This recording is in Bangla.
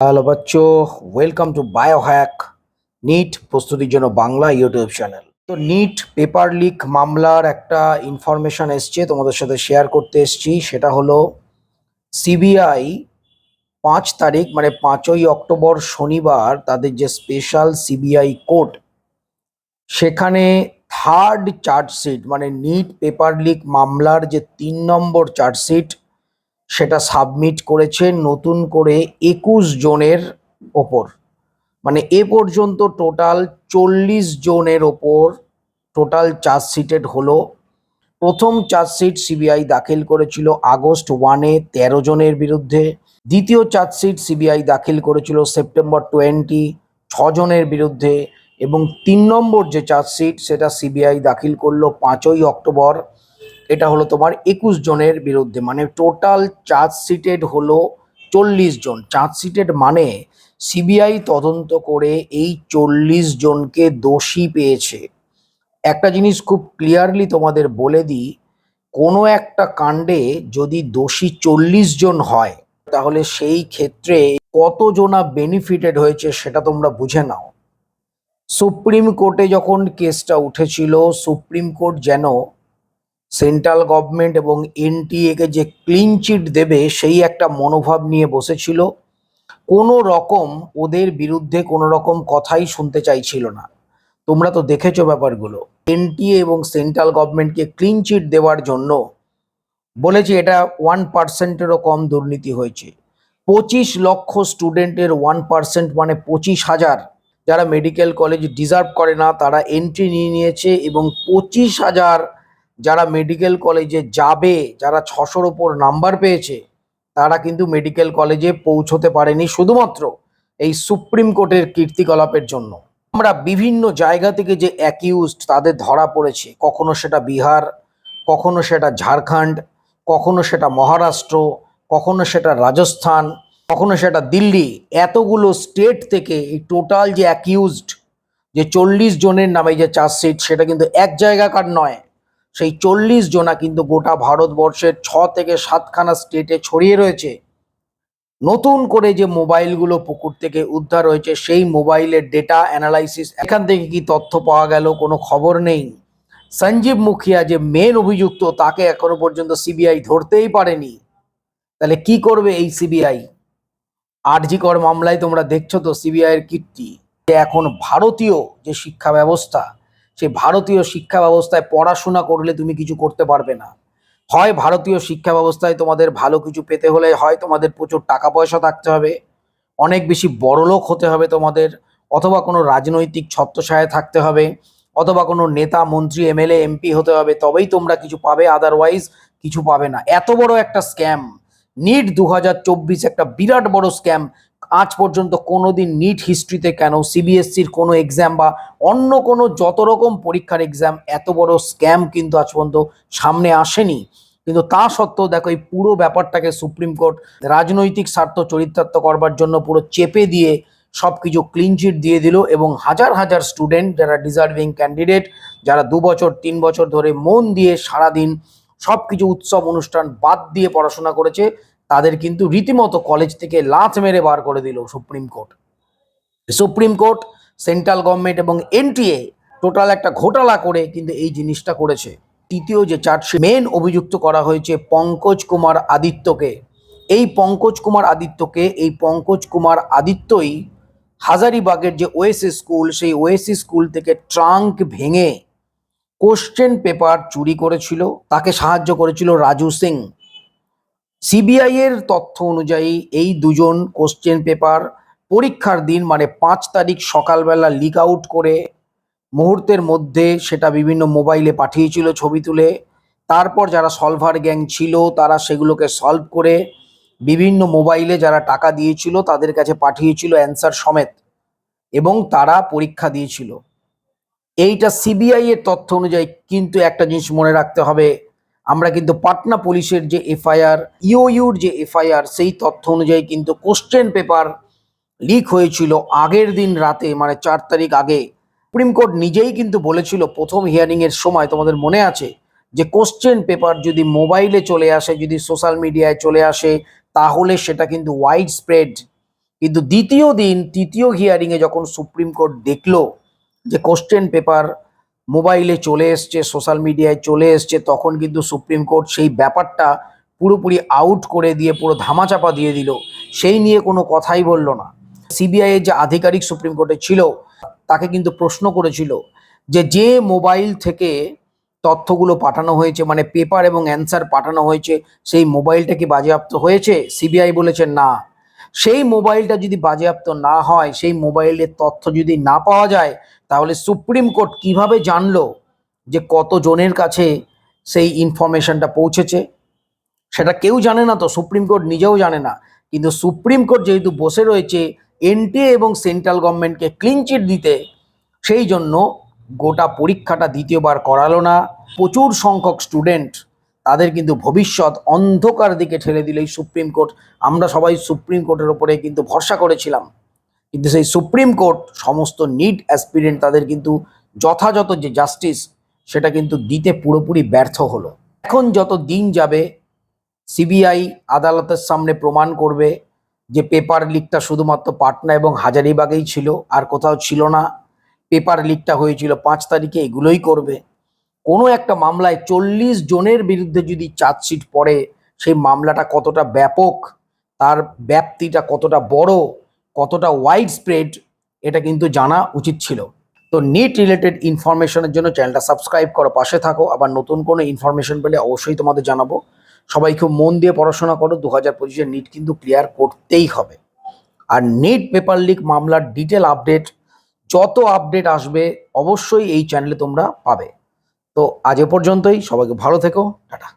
হ্যালো বাচ্চো ওয়েলকাম টু বায়োহ্যাক নিট প্রস্তুতির জন্য বাংলা ইউটিউব চ্যানেল তো নিট পেপার লিক মামলার একটা ইনফরমেশন এসছে, তোমাদের সাথে শেয়ার করতে এসছি, সেটা হলো সিবিআই পাঁচ তারিখ মানে পাঁচই অক্টোবর শনিবার, তাদের যে স্পেশাল সিবিআই কোর্ট সেখানে থার্ড চার্জশিট মানে নিট পেপার লিক মামলার যে তিন নম্বর চার্জশিট সেটা সাবমিট করেছে নতুন করে একুশ জনের ওপর। মানে এ পর্যন্ত টোটাল চল্লিশ জনের ওপর টোটাল চার্জশিটেড হলো। প্রথম চার্জশিট সিবিআই দাখিল করেছিল আগস্ট ওয়ানে তেরো জনের বিরুদ্ধে। দ্বিতীয় চার্জশিট সিবিআই দাখিল করেছিল সেপ্টেম্বর টোয়েন্টি ছজনের বিরুদ্ধে। এবং তিন নম্বর যে চার্জশিট সেটা সিবিআই দাখিল করল পাঁচই অক্টোবর। এটা হলো তোমার একুশ জনের বিরুদ্ধে মানে টোটাল চার্জশিটেড হলো চল্লিশ জন। চার্জশিটেড মানে সিবিআই তদন্ত করে এই চল্লিশ জনকে দোষী পেয়েছে। একটা জিনিস খুব ক্লিয়ারলি তোমাদের বলে দিই, কোনো একটা কাণ্ডে যদি দোষী চল্লিশ জন হয়, তাহলে সেই ক্ষেত্রে কতজনা বেনিফিটেড হয়েছে সেটা তোমরা বুঝে নাও। সুপ্রিম কোর্টে যখন কেসটা উঠেছিল, সুপ্রিম কোর্ট যেন সেন্ট্রাল গভর্নমেন্ট এবং এনটিএকে যে ক্লিন চিট দেবে, সেই একটা মনোভাব নিয়ে বসেছিল। কোনো রকম ওদের বিরুদ্ধে কোনো রকম কথাই শুনতে চাইছিল না। তোমরা তো দেখেছ ব্যাপারগুলো। এনটিএ এবং সেন্ট্রাল গভর্নমেন্টকে ক্লিন চিট দেওয়ার জন্য বলেছে এটা ওয়ান পার্সেন্টেরও কম দুর্নীতি হয়েছে। পঁচিশ লক্ষ স্টুডেন্টের ওয়ান পার্সেন্ট মানে পঁচিশ হাজার যারা মেডিকেল কলেজ ডিজার্ভ করে না, তারা এন্ট্রি নিয়ে নিয়েছে এবং পঁচিশ হাজার যারা মেডিকেল কলেজে যাবে, যারা ছশোর ওপর নাম্বার পেয়েছে, তারা কিন্তু মেডিকেল কলেজে পৌঁছতে পারেনি শুধুমাত্র এই সুপ্রিম কোর্টের কীর্তিকলাপের জন্য। আমরা বিভিন্ন জায়গা থেকে যে অ্যাকিউজড তাদের ধরা পড়েছে, কখনো সেটা বিহার, কখনো সেটা ঝাড়খণ্ড, কখনো সেটা মহারাষ্ট্র, কখনো সেটা রাজস্থান, কখনো সেটা দিল্লি, এতগুলো স্টেট থেকে এই টোটাল যে অ্যাকিউজড যে চল্লিশ জনের নামে যে চার্জশিট সেটা কিন্তু এক জায়গাকার নয় সেই চল্লিশ জনা কিন্তু গোটা ভারতবর্ষের ছ থেকে সাতখানা স্টেটে ছড়িয়ে রয়েছে। নতুন করে যে মোবাইলগুলো পুকুর থেকে উদ্ধার হয়েছে, সেই মোবাইলের ডেটা অ্যানালাইসিস এখান থেকে কি তথ্য পাওয়া গেল কোনো খবর নেই। সঞ্জীব মুখিয়া যে মেন অভিযুক্ত, তাকে এখনও পর্যন্ত সিবিআই ধরতেই পারেনি। তাহলে কি করবে এই সিবিআই আরজিকর মামলায় তোমরা দেখছ তো সিবিআই এর কীর্তি এখন ভারতীয় যে শিক্ষা ব্যবস্থা সেই ভারতীয় শিক্ষা ব্যবস্থায় পড়াশোনা করলে তুমি কিছু করতে পারবে না। হয় ভারতীয় শিক্ষা ব্যবস্থায় তোমাদের ভালো কিছু পেতে হলে হয় তোমাদের প্রচুর টাকা পয়সা থাকতে হবে, অনেক বেশি বড়লোক হতে হবে তোমাদের, অথবা কোনো রাজনৈতিক ছত্রছায়ায় থাকতে হবে, অথবা কোনো নেতা, মন্ত্রী, এমএলএ, এমপি হতে হবে, তবেই তোমরা কিছু পাবে আদারওয়াইজ কিছু পাবে না। এত বড় একটা স্ক্যাম নিট দু হাজার চব্বিশ একটা বিরাট বড় স্ক্যাম আজ পর্যন্ত কোনোদিন নিট হিস্ট্রিতে কেন সিবিএসসির কোনো এক্সাম বা অন্য কোনো যত রকম পরীক্ষার এক্সাম এত বড় স্ক্যাম কিন্তু আজ পর্যন্ত সামনে আসেনি। কিন্তু তা সত্ত্বেও দেখো, এই পুরো ব্যাপারটাকে সুপ্রিম কোর্ট রাজনৈতিক স্বার্থ চরিতার্থ করবার জন্য পুরো চেপে দিয়ে সব কিছু ক্লিনচিট দিয়ে দিল এবং হাজার হাজার স্টুডেন্ট যারা ডিজার্ভিং ক্যান্ডিডেট যারা দু বছর, তিন বছর ধরে মন দিয়ে সারাদিন সব কিছু উৎসব অনুষ্ঠান বাদ দিয়ে পড়াশোনা করেছে তাদের কিন্তু রীতিমতো কলেজ থেকে লাথ মেরে বার করে দিল supreme court. Supreme court, central government এবং এনটিএ টোটাল একটা ঘোটালা করে কিন্তু এই জিনিসটা করেছে। তৃতীয় যে চার্জশিট মেন অভিযুক্ত করা হয়েছে পঙ্কজ কুমার আদিত্যকে। এই পঙ্কজ কুমার আদিত্যকে, এই পঙ্কজ কুমার আদিত্যই হাজারিবাগের যে ওএসএস স্কুল, সেই ওএসএস স্কুল থেকে ট্রাঙ্ক ভেঙে কোশ্চেন পেপার চুরি করেছিল, তাকে সাহায্য করেছিল রাজু সিং। সিবিআই এর তথ্য অনুযায়ী, এই দুজন কোশ্চেন পেপার পরীক্ষার দিন মানে পাঁচ তারিখ সকালবেলা লিক আউট করে মুহূর্তের মধ্যে সেটা বিভিন্ন মোবাইলে পাঠিয়েছিল ছবি তুলে। তারপর যারা সলভার গ্যাং ছিল, তারা সেগুলোকে সলভ করে বিভিন্ন মোবাইলে যারা টাকা দিয়েছিল, তাদের কাছে পাঠিয়েছিল অ্যান্সার সমেত এবং তারা পরীক্ষা দিয়েছিল। এইটা সিবিআই এর তথ্য অনুযায়ী কিন্তু একটা জিনিস মনে রাখতে হবে আমরা কিন্তু পাটনা পুলিশের যে এফআইআর ইউর যে এফআইআর, সেই তথ্য অনুযায়ী কিন্তু কোশ্চেন পেপার লিক হয়েছিল আগের দিন রাতে মানে চার তারিখ আগে। সুপ্রিম কোর্ট নিজেই কিন্তু বলেছিল প্রথম হিয়ারিং এর সময়, তোমাদের মনে আছে? যে কোশ্চেন পেপার যদি মোবাইলে চলে আসে, যদি সোশ্যাল মিডিয়ায় চলে আসে, তাহলে সেটা কিন্তু ওয়াইড স্প্রেড কিন্তু দ্বিতীয় দিন, তৃতীয় হিয়ারিংয়ে যখন সুপ্রিম কোর্ট দেখল যে কোশ্চেন পেপার মোবাইলে চলে এসছে, সোশ্যাল মিডিয়ায় চলে এসছে, তখন কিন্তু সুপ্রিম কোর্ট সেই ব্যাপারটা পুরোপুরি আউট করে দিয়ে, পুরো ধামাচাপা দিয়ে দিল। সেই নিয়ে কোনো কথাই বলল না। সিবিআই এর যে আধিকারিক সুপ্রিম কোর্টে ছিল, তাকে কিন্তু প্রশ্ন করেছিল যে যে মোবাইল থেকে তথ্যগুলো পাঠানো হয়েছে মানে পেপার এবং অ্যান্সার পাঠানো হয়েছে, সেই মোবাইলটা কি বাজেয়াপ্ত হয়েছে? সিবিআই বলেছে, না। সেই মোবাইলটা যদি বাজেয়াপ্ত না হয়, সেই মোবাইলের তথ্য যদি না পাওয়া যায় তাহলে সুপ্রিম কোর্ট কীভাবে জানলো যে কত জনের কাছে সেই ইনফরমেশনটা পৌঁছেছে? সেটা কেউ জানে না তো, সুপ্রিম কোর্ট নিজেও জানে না। কিন্তু সুপ্রিম কোর্ট যেহেতু বসে রয়েছে এনটিএ এবং সেন্ট্রাল গভর্নমেন্টকে ক্লিন চিট দিতে, সেই জন্য গোটা পরীক্ষাটা দ্বিতীয়বার করালো না। প্রচুর সংখ্যক স্টুডেন্ট তাদের কিন্তু ভবিষ্যৎ অন্ধকার দিকে ঠেলে দিল এই সুপ্রিম কোর্ট। আমরা সবাই সুপ্রিম কোর্টের ওপরে কিন্তু ভরসা করেছিলাম। কিন্তু সেই সুপ্রিম কোর্ট সমস্ত নিট অ্যাসপিরেন্ট তাদের কিন্তু যথাযথ যে জাস্টিস, সেটা কিন্তু দিতে পুরোপুরি ব্যর্থ হলো। এখন যত দিন যাবে, সিবিআই আদালতের সামনে প্রমাণ করবে যে পেপার লিকটা শুধুমাত্র পাটনা এবং হাজারিবাগেই ছিল, আর কোথাও ছিল না। পেপার লিকটা হয়েছিল পাঁচ তারিখে, এগুলোই করবে। কোনো একটা মামলায় চল্লিশ জনের বিরুদ্ধে যদি চার্জশিট পড়ে, সেই মামলাটা কতটা ব্যাপক, তার ব্যাপ্তিটা কতটা বড় কতটা ওয়াইড স্প্রেড এটা কিন্তু জানা উচিত ছিল। তো নিট রিলেটেড ইনফরমেশনের জন্য চ্যানেলটা সাবস্ক্রাইব করো, পাশে থাকো। আবার নতুন কোনো ইনফরমেশন পেলে অবশ্যই তোমাদের জানাব। সবাই খুব মন দিয়ে পড়াশোনা করো দু হাজার পঁচিশে নিট কিন্তু ক্লিয়ার করতেই হবে। আর নেট পেপার লিক মামলার ডিটেল আপডেট যত আপডেট আসবে, অবশ্যই এই চ্যানেলে তোমরা পাবে। তো আজ এ পর্যন্তই, সবাইকে ভালো থেকো, টাটা।